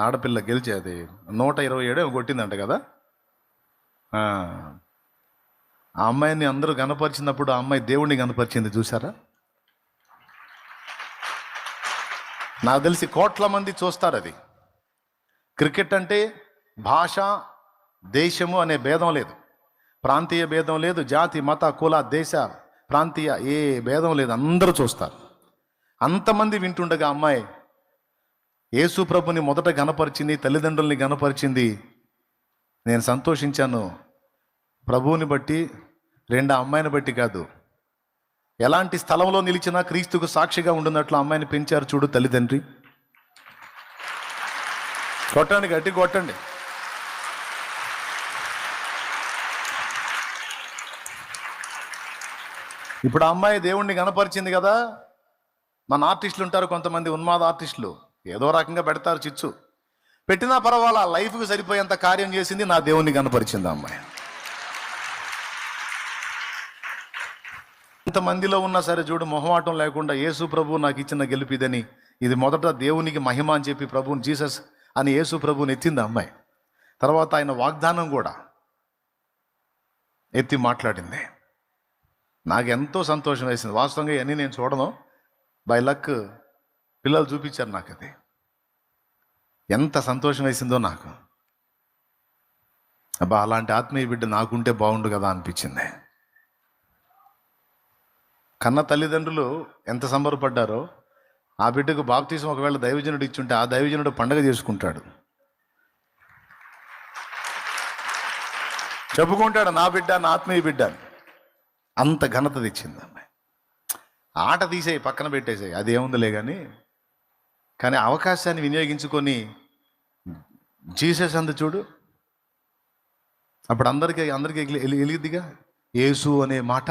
ఆడపిల్ల గెలిచేది నూట ఇరవై ఏడు కొట్టిందంట కదా? ఆ. అమ్మాయిని అందరూ కనపరిచినప్పుడు ఆ అమ్మాయి దేవుణ్ణి కనపరిచింది చూసారా నాకు తెలిసి కోట్ల మంది చూస్తారు అది. క్రికెట్ అంటే భాష దేశము అనే భేదం లేదు. ప్రాంతీయ భేదం లేదు జాతి మత కుల దేశ ప్రాంతీయ ఏ భేదం లేదు. అందరూ చూస్తారు. అంతమంది వింటుండగా అమ్మాయి యేసు ప్రభుని మొదట గనపరిచింది తల్లిదండ్రుల్ని గనపరిచింది నేను సంతోషించాను. ప్రభువుని బట్టి రెండు అమ్మాయిని బట్టి కాదు. ఎలాంటి స్థలంలో నిలిచినా క్రీస్తుకు సాక్షిగా ఉండున్నట్లు అమ్మాయిని పెంచారు చూడు తల్లిదండ్రి. కొట్టండి గట్టి కొట్టండి. ఇప్పుడు అమ్మాయి దేవుణ్ణి కనపరిచింది కదా? మన ఆర్టిస్టులు ఉంటారు కొంతమంది ఉన్మాద ఆర్టిస్టులు. ఏదో రకంగా పెడతారు చిచ్చు. పెట్టినా పర్వాలా లైఫ్కి సరిపోయేంత కార్యం చేసింది నా దేవుని కనపరిచింది అమ్మాయి. ఇంతమందిలో ఉన్నా సరే చూడు మొహమాటం లేకుండా యేసు ప్రభు నాకు ఇచ్చిన గెలిపిదని ఇది మొదట దేవునికి మహిమ అని చెప్పి ప్రభుని జీసస్ అని యేసు ప్రభుని ఎత్తింది అమ్మాయి. తర్వాత ఆయన వాగ్దానం కూడా ఎత్తి మాట్లాడింది. నాకు ఎంతో సంతోషం వేసింది. వాస్తవంగా ఇవన్నీ నేను చూడను. బై లక్ పిల్లలు చూపించారు నాకు అది. ఎంత సంతోషం వేసిందో నాకు. అబ్బా అలాంటి ఆత్మీయ బిడ్డ నాకుంటే బాగుండు కదా అనిపించింది. కన్న తల్లిదండ్రులు ఎంత సంబరపడ్డారో ఆ బిడ్డకు బాప్తీసం ఒకవేళ దైవజనుడు ఇచ్చుంటే ఆ దైవజనుడు పండగ చేసుకుంటాడు. చెప్పుకుంటాడు నా బిడ్డ నా ఆత్మీయ బిడ్డ అంత ఘనత తెచ్చింది అమ్మాయి. ఆట తీసేయి పక్కన పెట్టేసేయి అది ఏముందిలే కానీ కానీ అవకాశాన్ని వినియోగించుకొని జీసస్ అందు చూడు. అప్పుడు అందరికీ అందరికీ ఎలిగిద్దిగా యేసు అనే మాట.